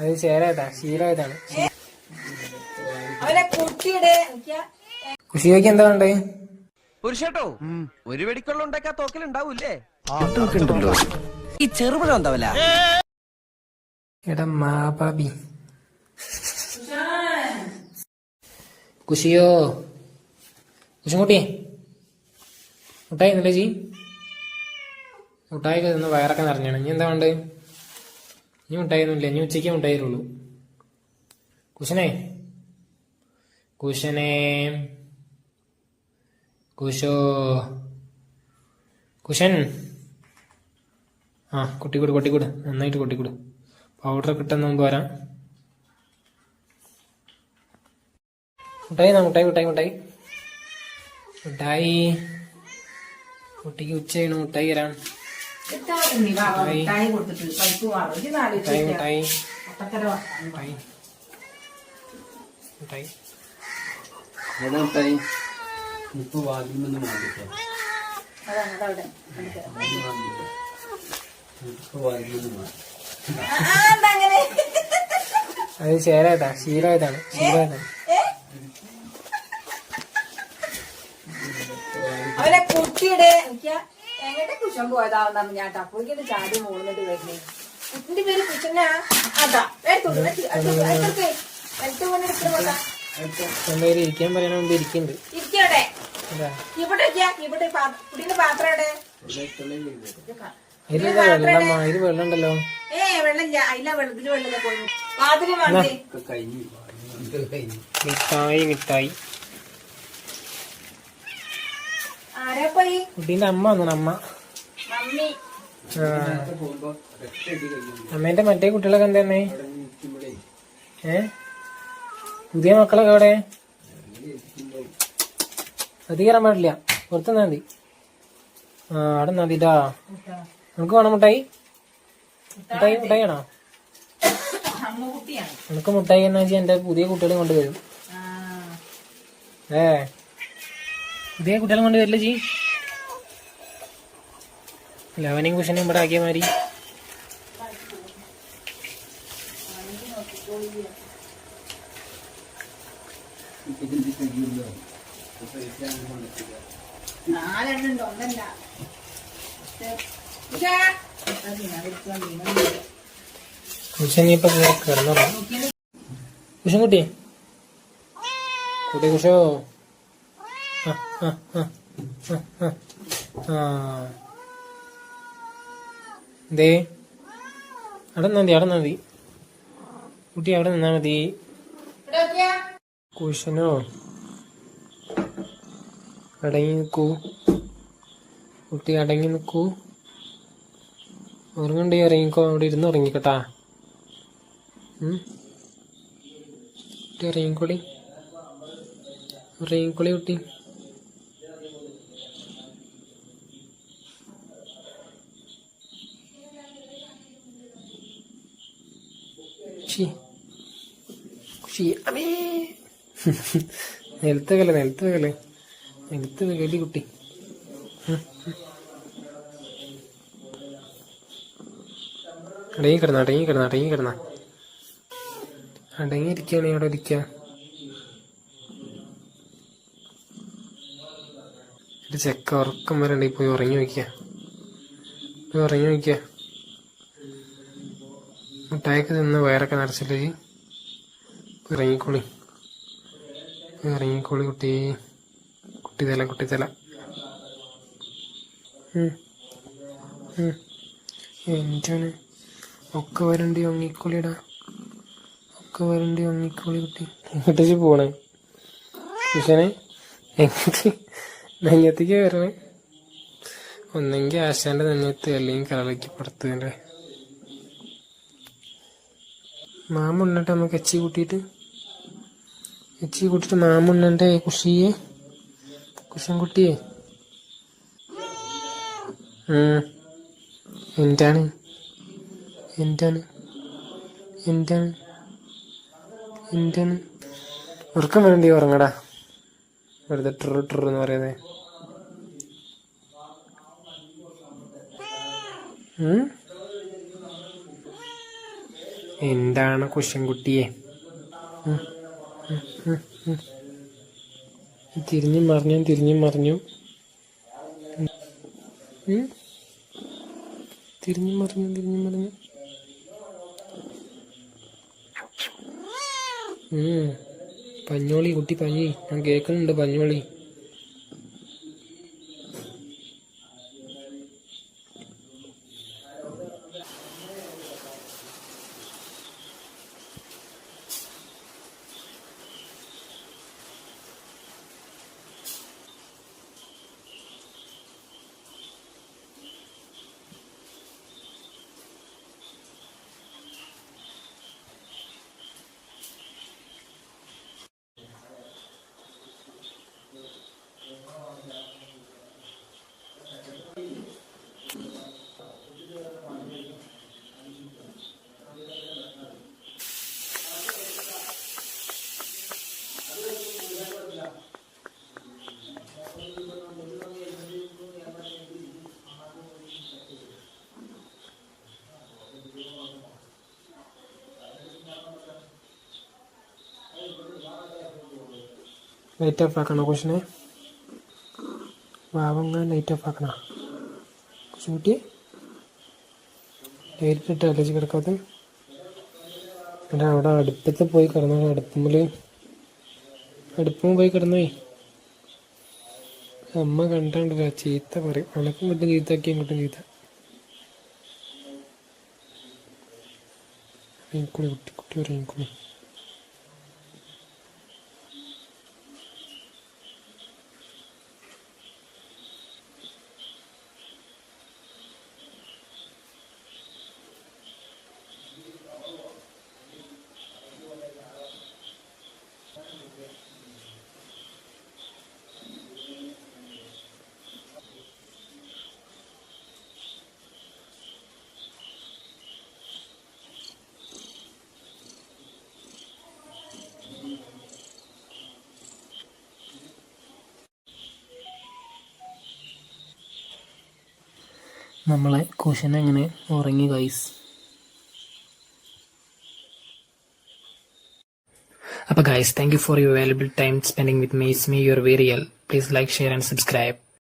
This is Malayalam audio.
അത് ചേരായതാ ശീലമായതാണ് അവനെ കുട്ടിയുടെ എനിക്കാ കുഷിയോക്ക് എന്താ വേണ്ടേ? പുരുഷേട്ടോ ഒരു വെടിക്കൊള്ള ഉണ്ടാക്കാ തോക്കലുണ്ടാവൂലേ ഈ ചെറുപഴം എന്താവല്ല എടാ മാബാബി കുഷിയോ കുശുംകുട്ടി മുട്ടായി എന്നല്ലേ ജി മുട്ടായി വയറൊക്കെ നിറഞ്ഞാണ്. ഇനി എന്താ വേണ്ടത് ഇനി ഉണ്ടായിരുന്നില്ല ഇനി ഉച്ചയ്ക്ക് ഉണ്ടായിരുള്ളൂ കുശനേ? കുശനെ? കുശോ? കുശൻ? ആ കുട്ടിക്കൂട് കുട്ടിക്കൂട്. നന്നായിട്ട് കുട്ടിക്കൂട്. പൗഡർ കിട്ടുന്ന മുമ്പ് വരാം. മുട്ടായി മുട്ടായി മുട്ടായി മുട്ടായി. മുട്ടായി. കുട്ടിക്ക് ഉച്ചയാണ് മുട്ടായി തരാം മിഠായി കൊടുത്തിട്ട് വാങ്ങും ഇത് നാല് വാതിൽ അതാണ് അതവിടെ. വാതിൽ അത് ചേരായതാ ശീലമായതാണ് ശീലമായതാണ് അവരെ കുട്ടിയുടെ എങ്ങോട്ടെ കുശം പോയതാവുന്ന ഞാൻ ടപ്പോയിക്കിട്ട് ചാടി മൂന്നിട്ട് വരുന്നേ. കുട്ടിന്റെ പേര് കുശനാ. അതാ. ഇരിക്കാൻ പറയണ മുമ്പ് ഇരിക്കുന്നുണ്ട് ഇരിക്കട്ടെ ഇവിടെ. ഇവിടെ കുട്ടീന്റെ പാത്രം എവിടെ? വെള്ളം ഉണ്ടല്ലോ ഏ വെള്ളം അതില വെള്ളത്തിൽ വെള്ളം മിഠായി മിഠായി ആരാ പോയി കുട്ടീന്റെ അമ്മ വന്നു അമ്മ. അമ്മേന്റെ മറ്റേ കുട്ടികളൊക്കെ എന്താന്നേ ഏ? പുതിയ മക്കളൊക്കെ എവിടെ? അത് കയറാൻ പാടില്ല. പുറത്ത് നന്ദി ആ അവിടെ നിന്നാ മതിട്ടാ നമുക്ക് വേണം മുട്ടായി? മുട്ടായി മുട്ടായി ആണോ നമുക്ക് മുട്ടായി എന്നാ വെച്ചാൽ എന്റെ പുതിയ കുട്ടികളെ കൊണ്ടുവരും. ഏ. പുതിയ കുട്ടികളും കൊണ്ട് വരില്ല ജി ലവനെയും കുഷനെയും ഇവിടെ ആക്കിയ മാതിരി നാലെണ്ണുണ്ട് ഒന്നല്ല. കിടന്നുറങ്ങും കുഷൻ കുട്ടിയെ കുട്ടി ആ ദേ. അവിടെ നിന്നാ മതി അവിടെ നിന്നാ മതി. കുട്ടി അവിടെ നിന്നാ മതി. കുഷനോ അടങ്ങി നിൽക്കൂ. കുട്ടി അടങ്ങി നിൽക്കൂ. ഉറങ്ങണ്ടേ ഇറങ്ങിക്കോ അവിടെ ഇരുന്ന് ഉറങ്ങിക്കട്ടാ. കുട്ടി ഇറങ്ങിക്കോളി ഇറങ്ങിക്കോളി കുട്ടി. ഷീ ഷീ അമേ. നിലത്ത് വെക്കല്ലേ നിലത്ത് വെക്കല്ലേ നിലത്ത് വെക്കലി കുട്ടി അടങ്ങി കിടന്ന അടങ്ങി കിടന്ന അടങ്ങി കിടന്ന അടങ്ങി ഇരിക്കുകയാണ് ഇവിടെ ഇരിക്ക. ഒരു ചെക്ക ഉറക്കം വരണ്ടേ പോയി ഉറങ്ങി വയ്ക്കുക പോയി ഉറങ്ങി വയ്ക്ക മിഠായിക്ക് നിന്ന് വയറൊക്കെ നിറച്ചില്ലേ ഇറങ്ങിക്കോളി. ഇറങ്ങിക്കോളി കുട്ടി. ഉം. ഉം. എന്താണ്? ഒക്കെ വരണ്ടി ഒങ്ങിക്കോളിടാ ഒക്കെ വരണ്ടി ഒങ്ങിക്കോളി കുട്ടി. എങ്ങോട്ടേക്ക് പോണേ? കുഷനെ എങ്ങോട്ട്? നെഞ്ഞത്തേക്ക് വരണേ? ഒന്നെങ്കിൽ ആശാന്റെ നെഞ്ഞത്ത് അല്ലെങ്കിൽ കളറയ്ക്ക് പുറത്തതിന്റെ മാമ നമുക്ക് എച്ചി കൂട്ടിയിട്ട് എച്ചി കൂട്ടിയിട്ട് മാമ കുഷിയെ കുശൻകുട്ടിയെ. കുട്ടിയെ എന്താണ്? എന്താണ്? എന്താണ്? എന്താണ്? ഉറക്കം വേണ്ടി ഉറങ്ങടാ. വെറുതെ ട്രർ ട്രർ എന്ന് പറയുന്നത്? എന്താണ് കുശൻകുട്ടിയെ തിരിഞ്ഞു മറിഞ്ഞു തിരിഞ്ഞു മറിഞ്ഞു. തിരിഞ്ഞു മറിഞ്ഞു തിരിഞ്ഞു മറിഞ്ഞു. പഞ്ഞോളി കുട്ടി പഞ്ഞി. ഞാൻ കേൾക്കുന്നുണ്ട് പഞ്ഞോളി. ലൈറ്റ് ഓഫ് ആക്കണോ കൊച്ചിനെ. വാവങ്ങ ലൈറ്റ് ഓഫ് ആക്കണ. കുശുകുട്ടി ലൈറ്റ് ഇട്ട് അലച്ച് കിടക്കാത്ത എടാ അവിടെ അടുപ്പത്ത് പോയി കിടന്നു. അടുപ്പുമ്പിൽ. അടുപ്പും പോയി കിടന്നു അമ്മ കണ്ടാണ്ടല്ല ചീത്ത പറയും. അനക്കും ഇങ്ങോട്ടും ചീത്താക്കി ഇങ്ങോട്ടും ചീത്ത. കുട്ടി കുട്ടി കുട്ടി നമ്മളെ കുഷൻ എങ്ങനെ ഉറങ്ങി ഗൈസ് അപ്പോൾ guys thank you for your valuable time spending with me it's me your വേരിയൽ please like share and subscribe